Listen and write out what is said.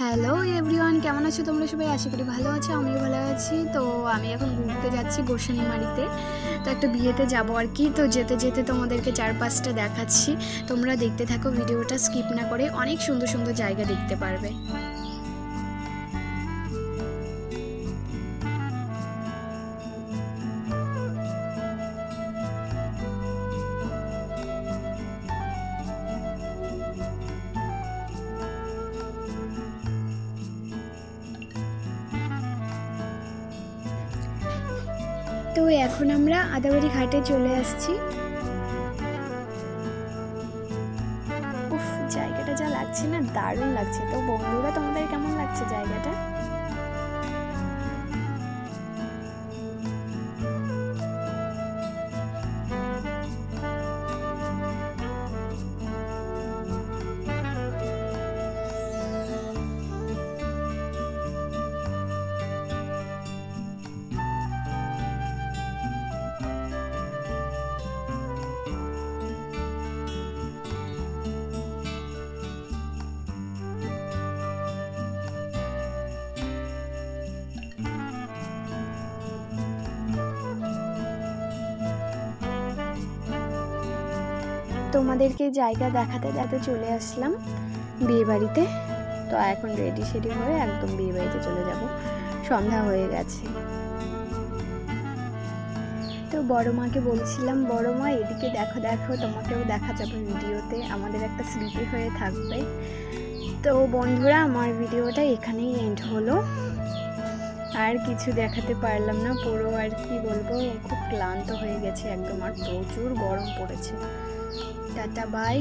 Hello everyone কেমন আছো তোমরা সবাই? আশা করি ভালো আছো, আমিও ভালো আছি। তো আমি এখন ঘুরতে যাচ্ছি গোসানিমারিতে তো একটা বিয়েতে যাব আর কি। তো যেতে যেতে তোমাদেরকে চারপাশটা দেখাচ্ছি। তোমরা দেখতে থাকো, ভিডিওটা স্কিপ না করে। অনেক সুন্দর সুন্দর জায়গা দেখতে পারবে। তো এখন আমরা আদাবাড়ি ঘাটে চলে আসছি। জায়গাটা যা লাগছে না, দারুণ লাগছে। তো বন্ধুরা, তোমাদের কেমন লাগছে জায়গাটা? তোমাদেরকে জায়গা দেখাতে দেখাতে চলে আসলাম বিয়ে বাড়িতে তো এখন রেডি সেডি হয়ে একদম বিয়ে বাড়িতে চলে যাব। সন্ধ্যা হয়ে গেছে। তো বড় মাকে বলছিলাম, বড় মা, এদিকে দেখো দেখো, তোমাকেও দেখা যাবে ভিডিওতে। আমাদের একটা স্মৃতি হয়ে থাকবে। তো বন্ধুরা, আমার ভিডিওটা এখানেই এন্ড হলো। আর কিছু দেখাতে পারলাম না, পুরো আর কি বলব, খুব ক্লান্ত হয়ে গেছে একদম, আর প্রচুর গরম পড়েছে। Tata bye